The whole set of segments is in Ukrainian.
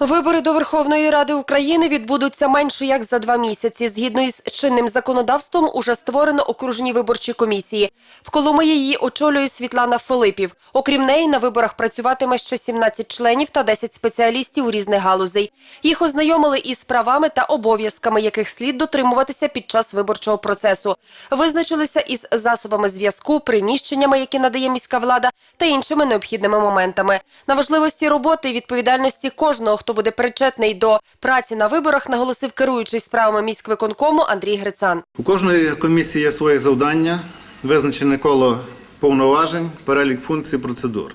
Вибори до Верховної Ради України відбудуться менше як за два місяці. Згідно із чинним законодавством, уже створено окружні виборчі комісії. В Коломиї її очолює Світлана Филипів. Окрім неї, на виборах працюватиме ще 17 членів та 10 спеціалістів у різних галузей. Їх ознайомили із правами та обов'язками, яких слід дотримуватися під час виборчого процесу. Визначилися із засобами зв'язку, приміщеннями, які надає міська влада, та іншими необхідними моментами. На важливості роботи і відповідальності кожного, хто буде причетний до праці на виборах, наголосив керуючий справами міськвиконкому Андрій Грицан. У кожної комісії є своє завдання, визначене коло повноважень, перелік функцій, процедур.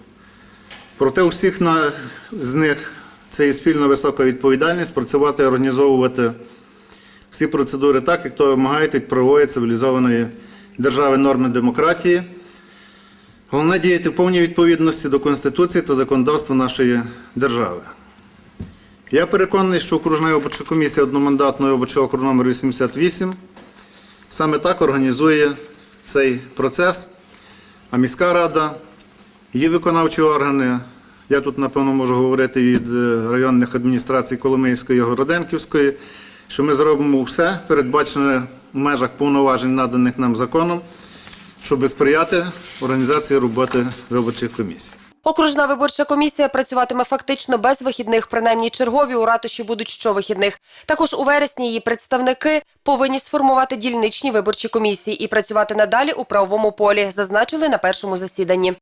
Проте у всіх на, з них це є спільна висока відповідальність працювати, організовувати всі процедури так, як то вимагають від правової цивілізованої держави норми демократії. Головне діяти в повній відповідності до Конституції та законодавства нашої держави. Я переконаний, що окружна виборча комісія одномандатного виборчого округу номер 88 саме так організує цей процес. А міська рада, її виконавчі органи, я тут, напевно, можу говорити від е, районних адміністрацій Коломийської і Городенківської, що ми зробимо все, передбачене в межах повноважень, наданих нам законом, щоб сприяти організації роботи виборчих комісій. Окружна виборча комісія працюватиме фактично без вихідних, принаймні чергові у ратуші будуть щовихідних. Також у вересні її представники повинні сформувати дільничні виборчі комісії і працювати надалі у правовому полі, зазначили на першому засіданні.